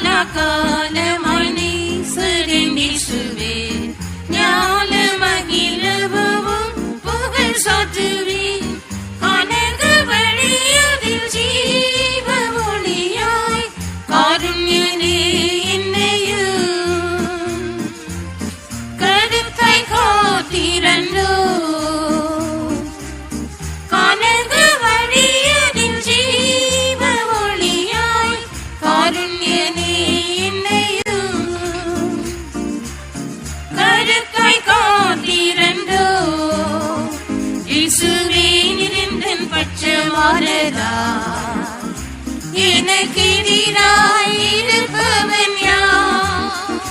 Anakane Mai. எனக்கெதிராயிருப்பவன் யார்?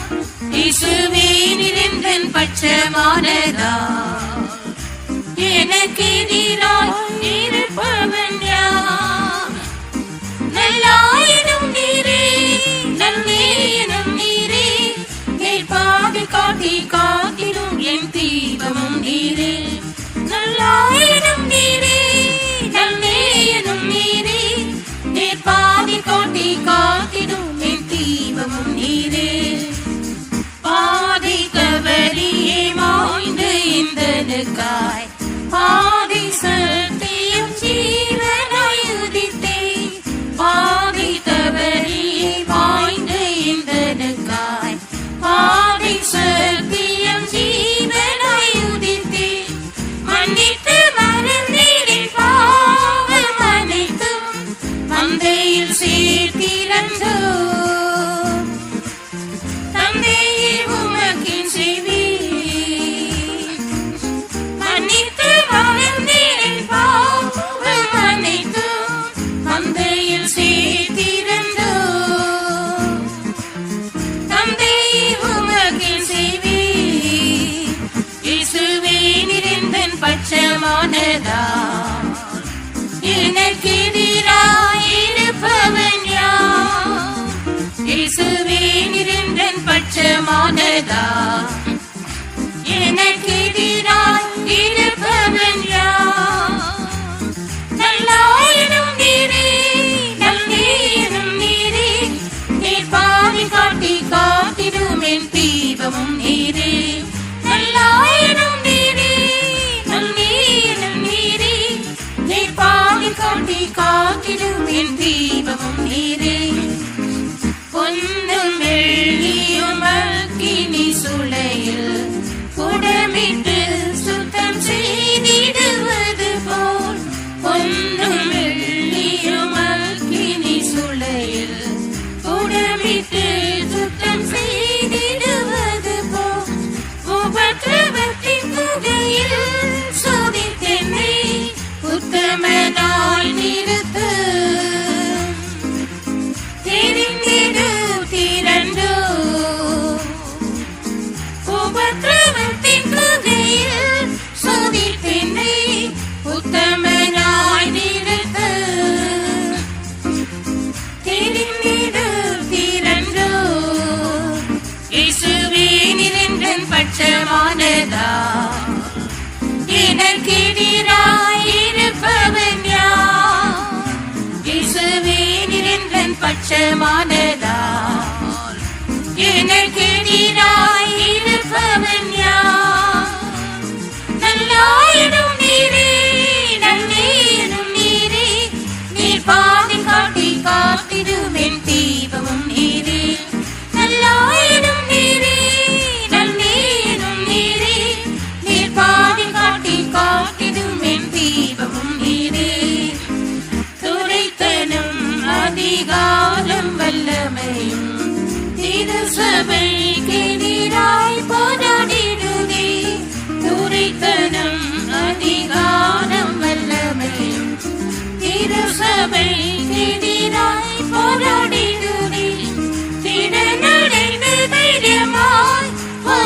இசுவே நிறந்தன் பட்சமானதா? எனக்கெதிராய் good guy. Oh. எதிராய் இருப்பவன் யார் இயேசுவே நின்றன் பட்சமானதா எனக்கு எதிராய்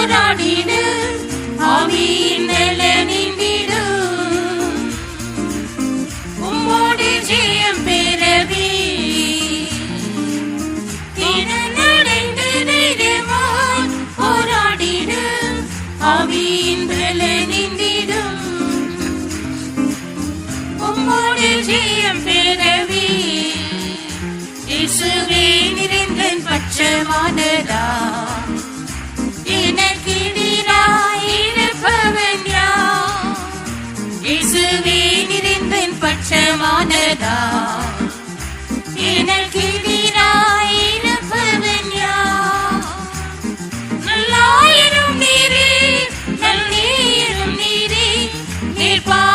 போராடிடு ஆவியின் மேலே நின்றிடு உம்மோடு ஜெயம் பெறவே. ஆவியின் மேலே நின்றிடும் உம்மோடு ஜெயம் பெறவே. இயேசுவே நிறைந்தன் பட்சமானதா?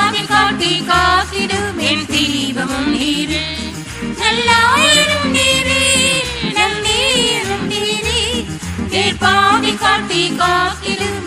காதில் காட்டி காத்திடும் என் தீபமும் நீரில். நல்லாயிரும் நீரே நன்னீரும் நீரே காட்டி காத்திடும்.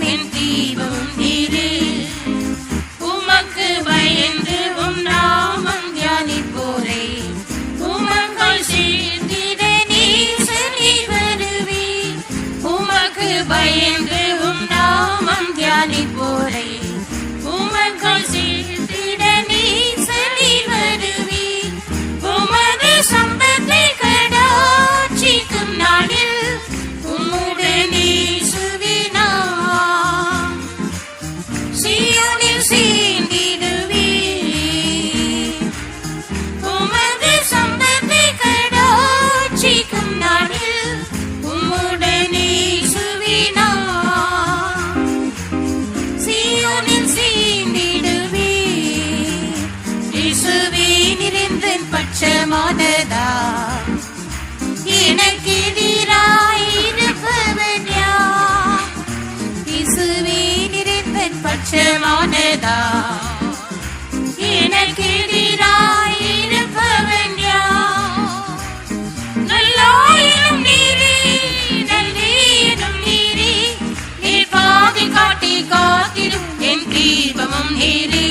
hated.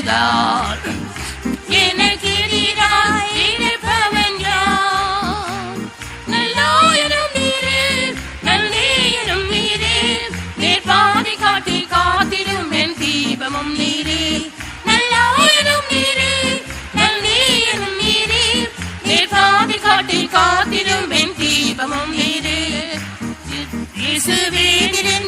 மனதால் எனக்கு எதிராய் இருப்பவன் யார் நல்லாயிரம் நீரே நல்லேயரும் நீரே நேர்பாதை காட்டி காத்திடும் என் தீபமும் நீரே நல்லாயிரம் நீரே நல்லேயரும் நீரே நேர்பாதை காட்டி காத்திடும் என் தீபமும் நீரே இயேசுவே நிரந்தன் பட்சமானதார்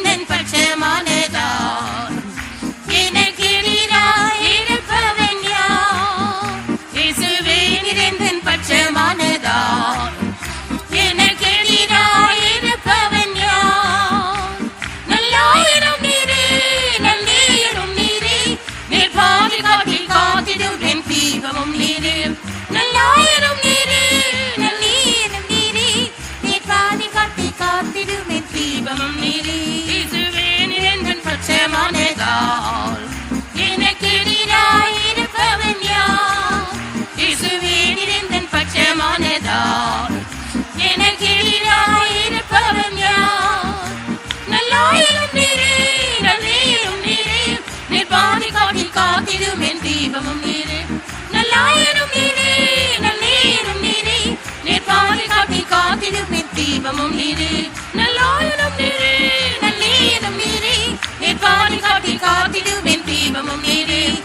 காத்திடும் என் தீபமும் நீரே. நல்லாயிரம் நீரே நல்லேயரும் நீரே. நிர்பாதி காட்டி காத்திடும் என் தீபமும் நீரே. நல்லாயிரம் நீரே நல்லேயரும் நீரே. நிர்பாதி காட்டி காத்திடும் என் தீபமும் நீரே.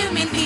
நல்லாயிரம்